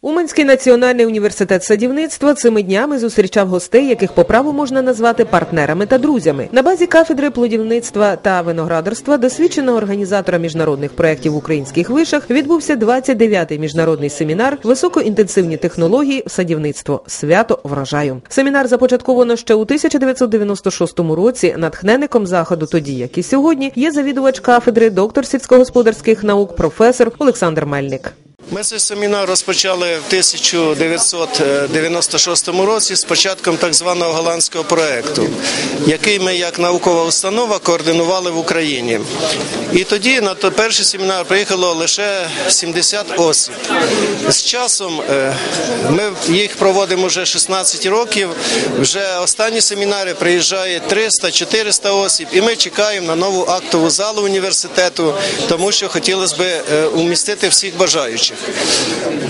Уманський національний університет садівництва цими днями зустрічав гостей, яких по праву можна назвати партнерами та друзями. На базі кафедри плодівництва та виноградарства досвідченого організатора міжнародних проєктів в українських вишах відбувся 29-й міжнародний семінар Високоінтенсивні технології садівництво свято врожаю. Семінар започатковано ще у 1996 році. Натхненником заходу, тоді як і сьогодні, є завідувач кафедри, доктор сільськогосподарських наук, професор Олександр Мельник. Ми цей семінар розпочали в 1996 році з початком так званого голландського проєкту, який ми як наукова установа координували в Україні. І тоді на той перший семінар приїхало лише 70 осіб. З часом е, ми їх проводимо вже 16 років. Вже останні семінари приїжджає 300-400 осіб, і ми чекаємо на нову актову залу університету, тому що хотілося б е, умістити всіх бажаючих.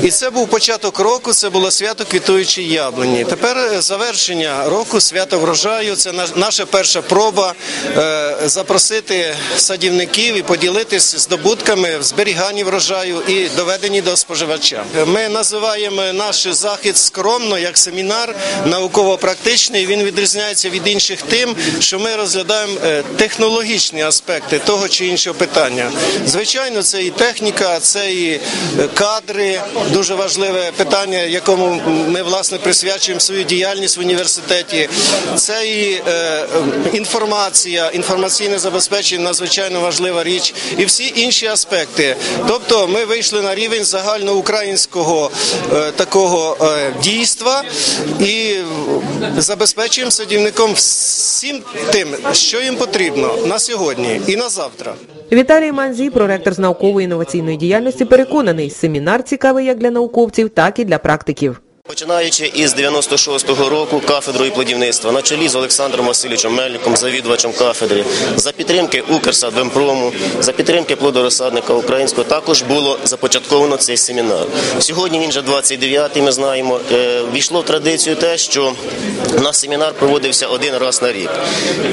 І це був початок року, це було свято квітуючої яблуні. Тепер завершення року, свято врожаю. Це наша перша проба е, запросити садівників і поділитися здобутками в зберіганні врожаю і доведенні до споживача. Ми називаємо наш захід скромно як семінар науково-практичний. Він відрізняється від інших тим, що ми розглядаємо е, технологічні аспекти того чи іншого питання. Звичайно, це і техніка, це і е, кадри дуже важливе питання, якому ми власне присвячуємо свою діяльність в університеті. Це і е, інформація, інформаційне забезпечення надзвичайно важлива річ, і всі інші аспекти. Тобто, ми вийшли на рівень загальноукраїнського е, такого е, дійства і забезпечуємо садівником всім тим, що їм потрібно на сьогодні і на завтра. Віталій Манзі, проректор з наукової інноваційної діяльності, переконаний, семінар цікавий як для науковців, так і для практиків. Починаючи із 96-го року кафедрою плодівництва на чолі з Олександром Васильовичем Мельником, завідувачем кафедри, за підтримки Укрсадвемпрому, за підтримки плодорозсадника українського, також було започатковано цей семінар. Сьогодні він вже 29-й, Ми знаємо, е, війшло в традицію те, що у нас семінар проводився один раз на рік.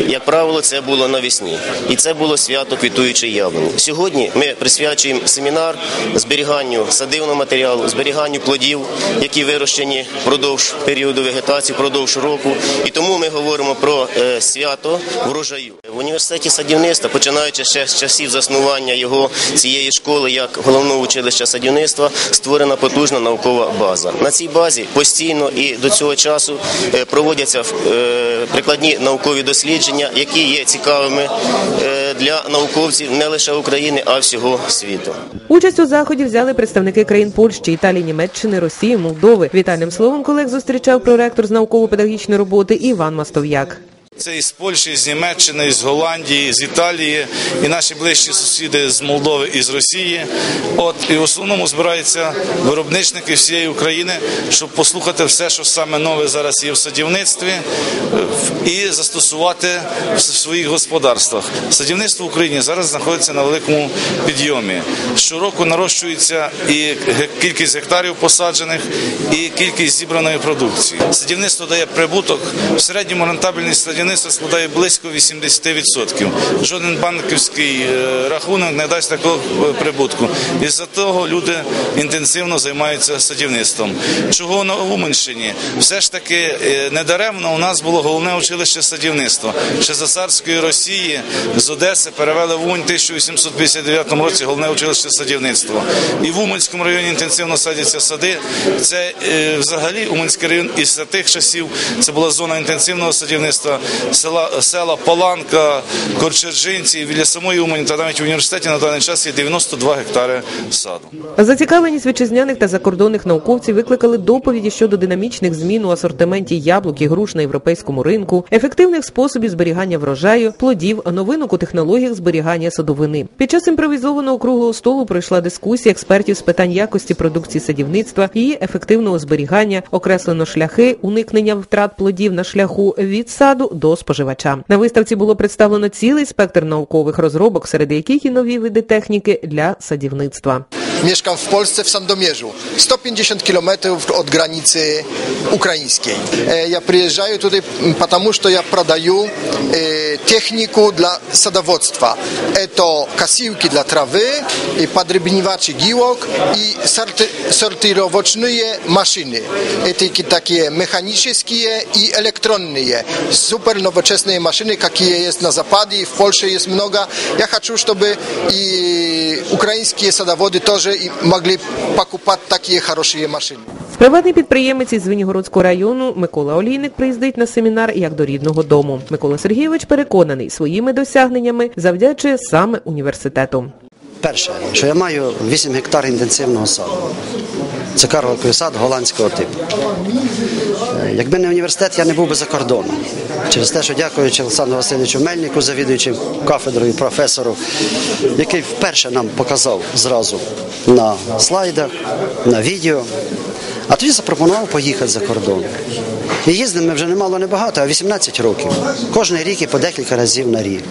Як правило, це було навесні, і це було свято квітуючої яблуні. Сьогодні ми присвячуємо семінар зберіганню садивного матеріалу, зберіганню плодів, які вирощені вирощені впродовж періоду вегетації, впродовж року. І тому ми говоримо про е, свято врожаю. В університеті садівництва, починаючи ще з часів заснування його цієї школи, як головного училища садівництва, створена потужна наукова база. На цій базі постійно і до цього часу е, проводяться е, прикладні наукові дослідження, які є цікавими для науковців не лише України, а всього світу. Участь у заході взяли представники країн Польщі, Італії, Німеччини, Росії, Молдови. Вітальним словом колег зустрічав проректор з науково-педагогічної роботи Іван Мастов'як. Це із Польщі, з Німеччини, з Голландії, з Італії і наші ближчі сусіди з Молдови і з Росії. От і в основному збираються виробничники всієї України, щоб послухати все, що саме нове зараз є в садівництві, і застосувати в своїх господарствах. Садівництво в Україні зараз знаходиться на великому підйомі. Щороку нарощується і кількість гектарів посаджених, і кількість зібраної продукції. Садівництво дає прибуток в середньому рентабельність садівництва будівництва складає близько 80%. Жоден банківський е, рахунок не дасть такого е, прибутку. І за того люди інтенсивно займаються садівництвом. Чого на Уманщині? Все ж таки е, недаремно у нас було головне училище садівництва. Ще за царської Росії з Одеси перевели в Умань 1859 році головне училище садівництва. І в Уманському районі інтенсивно садяться сади. Це взагалі Уманський район із тих часів це була зона інтенсивного садівництва села села Паланка, Корчержинці, біля самої Умані та навіть в університеті на даний час є 92 гектари саду. Зацікавленість вітчизняних та закордонних науковців викликали доповіді щодо динамічних змін у асортименті яблук і груш на європейському ринку, ефективних способів зберігання врожаю, плодів, новинок у технологіях зберігання садовини. Під час імпровізованого круглого столу пройшла дискусія експертів з питань якості продукції садівництва і ефективного зберігання, окреслено шляхи уникнення втрат плодів на шляху від саду до споживача. На виставці було представлено цілий спектр наукових розробок, серед яких і нові види техніки для садівництва. mieszkam w Polsce, w Sandomierzu. 150 kilometrów od granicy ukraińskiej. E, Ja przyjeżdżаю tutaj, m, потому что я продаю e, techniku dla sadowództwa. To kasiłki dla trawy, i podrybniwaczy giłok i sorty, sortyrowaczne maszyny. Эти takie mechaniczne i elektronne. Super nowoczesne maszyny, jakie jest na Zapadzie i w Polsce jest много. Ja хочу, чтобы и украинские садоводы тоже могли покупать такие хорошие машины. Приватний підприємець із Звенігородського району Микола Олійник приїздить на семінар як до рідного дому. Микола Сергійович переконаний, своїми досягненнями завдячує саме університету. Перше, що я маю 8 гектар інтенсивного саду. Це карликовий сад голландського типу. Е, Якби не університет, я не був би за кордоном. Через те, що дякуючи Олександру Васильовичу Мельнику, завідуючи кафедрою професору, який вперше нам показав зразу на слайдах, на відео, а тоді запропонував поїхати за кордон. І їздимо ми вже немало небагато, а 18 років. Кожний рік і по декілька разів на рік.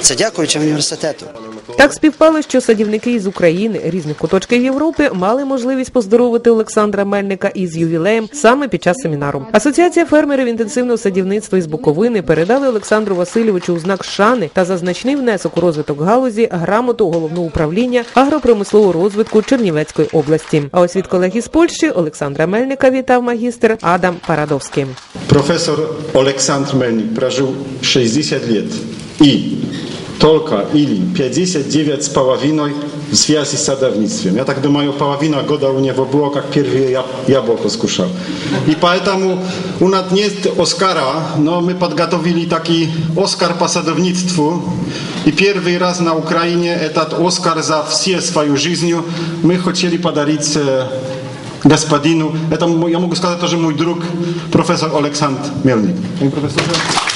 Це дякуючи університету. Так співпало, що садівники із України різних куточків Європи мали можливість поздоровити Олександра Мельника із ювілеєм саме під час семінару. Асоціація фермерів інтенсивного садівництва із Буковини передали Олександру Васильовичу у знак шани та за значний внесок у розвиток галузі грамоту головного управління агропромислового розвитку Чернівецької області. А ось від колег із Польщі Олександра Мельника вітав магістр Адам Парадовський. Profesor Aleksandr Melnik прожил 60 лет и только или 59 с половиной в связи с садовництвом. Я так думаю, половина года у него было, как первые я- яблоко скушал. И поэтому у нас нет Оскара, но мы подготовили такой Оскар по садовництву. И первый раз на Украине этот Оскар за все свою жизнь мы хотели подарить э, господину, это м- я могу сказать тоже мой друг, профессор Александр Мельник. Panie profesorze.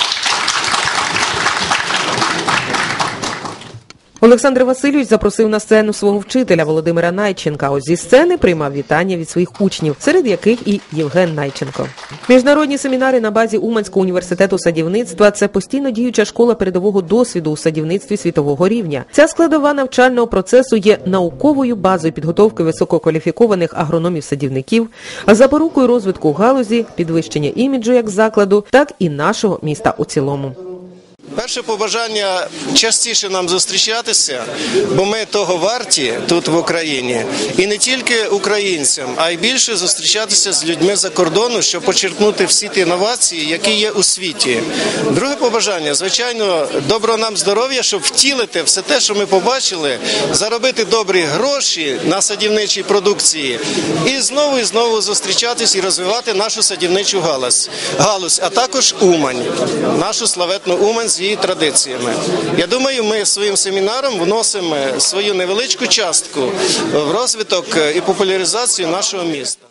Олександр Васильович запросив на сцену свого вчителя Володимира Найченка. Ось зі сцени приймав вітання від своїх учнів, серед яких і Євген Найченко. Міжнародні семінари на базі Уманського університету садівництва це постійно діюча школа передового досвіду у садівництві світового рівня. Ця складова навчального процесу є науковою базою підготовки висококваліфікованих агрономів-садівників, запорукою розвитку галузі, підвищення іміджу як закладу, так і нашого міста у цілому. Перше побажання частіше нам зустрічатися, бо ми того варті тут в Україні, і не тільки українцям, а й більше зустрічатися з людьми за кордону, щоб почерпнути всі ті інновації, які є у світі. Друге побажання, звичайно, доброго нам здоров'я, щоб втілити все те, що ми побачили, заробити добрі гроші на садівничій продукції, і знову і знову зустрічатись і розвивати нашу садівничу галузь, галузь а також Умань, нашу славетну Умань з її традиціями. Я думаю, ми своїм семінаром вносимо свою невеличку частку в розвиток і популяризацію нашого міста.